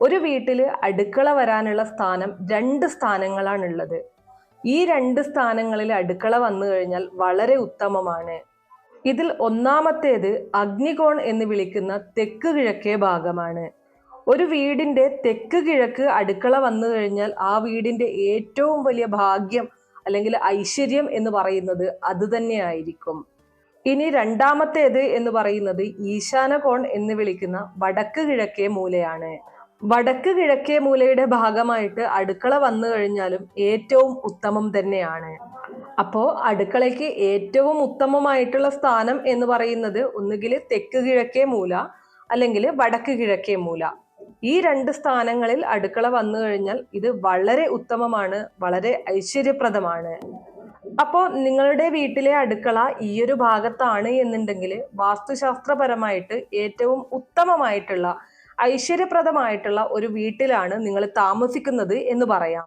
ഒരു വീട്ടിൽ അടുക്കള വരാനുള്ള സ്ഥാനം രണ്ട് സ്ഥാനങ്ങളാണുള്ളത്. ഈ രണ്ട് സ്ഥാനങ്ങളിൽ അടുക്കള വന്നു കഴിഞ്ഞാൽ വളരെ ഉത്തമമാണ്. ഇതിൽ ഒന്നാമത്തേത് അഗ്നികോൺ എന്ന് വിളിക്കുന്ന തെക്ക് കിഴക്കേ ഭാഗമാണ്. ഒരു വീടിന്റെ തെക്ക് കിഴക്ക് അടുക്കള വന്നു കഴിഞ്ഞാൽ ആ വീടിന്റെ ഏറ്റവും വലിയ ഭാഗ്യം അല്ലെങ്കിൽ ഐശ്വര്യം എന്ന് പറയുന്നത് അത് തന്നെയായിരിക്കും. ഇനി രണ്ടാമത്തേത് എന്ന് പറയുന്നത് ഈശാന കോൺ എന്ന് വിളിക്കുന്ന വടക്ക് കിഴക്കേ മൂലയാണ്. വടക്ക് കിഴക്കേ മൂലയുടെ ഭാഗമായിട്ട് അടുക്കള വന്നു കഴിഞ്ഞാലും ഏറ്റവും ഉത്തമം തന്നെയാണ്. അപ്പോൾ അടുക്കളയ്ക്ക് ഏറ്റവും ഉത്തമമായിട്ടുള്ള സ്ഥാനം എന്ന് പറയുന്നത് ഒന്നുകിൽ തെക്ക് കിഴക്കേ മൂല അല്ലെങ്കിൽ വടക്ക് കിഴക്കേ മൂല. ഈ രണ്ട് സ്ഥാനങ്ങളിൽ അടുക്കള വന്നു കഴിഞ്ഞാൽ ഇത് വളരെ ഉത്തമമാണ് വളരെ ഐശ്വര്യപ്രദമാണ്. അപ്പോൾ നിങ്ങളുടെ വീട്ടിലെ അടുക്കള ഈ ഒരു ഭാഗത്താണ് എന്നുണ്ടെങ്കിൽ വാസ്തുശാസ്ത്രപരമായിട്ട് ഏറ്റവും ഉത്തമമായിട്ടുള്ള ഐശ്വര്യപ്രദമായിട്ടുള്ള ഒരു വീട്ടിലാണ് നിങ്ങൾ താമസിക്കുന്നത് എന്ന് പറയാം.